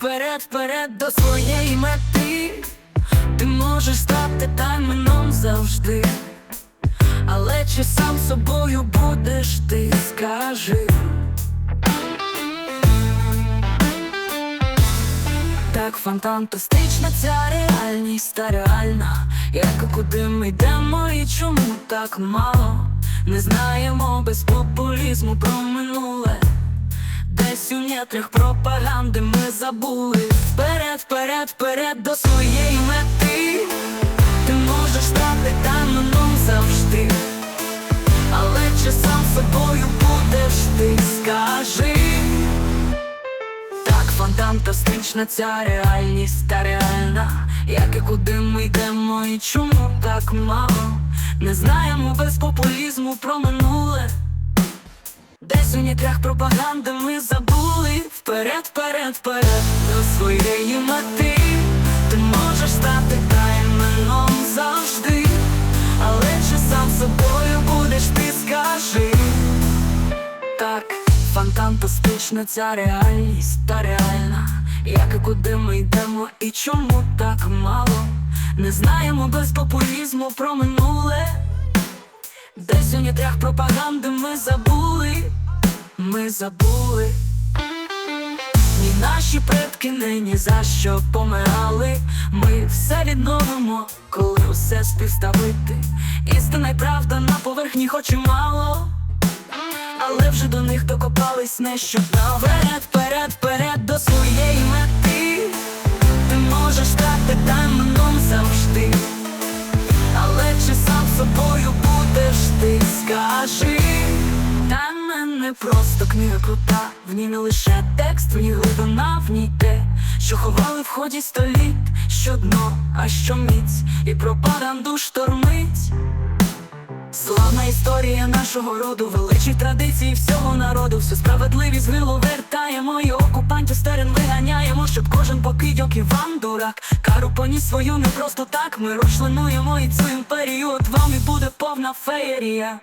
вперед, вперед, до своєї мети. Ти можеш стати тайменом завжди. Але чи сам собою будеш ти, скажи? Так фантастична ця реальність та реальна, як і куди ми йдемо і чому так мало Не знаємо без популізму про минуле Нетрях пропаганди ми забули. Вперед, вперед, вперед до своєї мети. Ти можеш стати тайменом завжди. Але чи сам собою будеш ти, скажи? Так фантастична ця реальність та реальна, як і куди ми йдемо і чому так мало? Не знаємо без популізму про минуле. Десь у нітрях пропаганди ми Вперед, вперед, вперед до своєї мети. Ти можеш стати тайменом завжди Але чи сам собою будеш ти скажи. Так, фантастична ця реальність та реальна, як і куди ми йдемо і чому так мало? Не знаємо без популізму про минуле. Десь у нітрях пропаганди ми забули, ми забули наші предки нині за що помирали? Ми все відновимо, коли усе співставити. Істина й правда на поверхні хоч і мало. Але вже до них докопались нещодавно Вперед, вперед, вперед до своєї мети просто книга крута В ній не лише текст, в ній глибина, в ній те Що ховали в ході століт Що дно, а що міць І пропаганду штормить Славна історія нашого роду, величі традиції всього народу, всю справедливість грилу вертаємо і окупантів стерен виганяємо, щоб кожен покидьок Іван дурак Кару поніс свою не просто так. Ми розчленуємо і цю імперію. От вам і буде повна феєрія.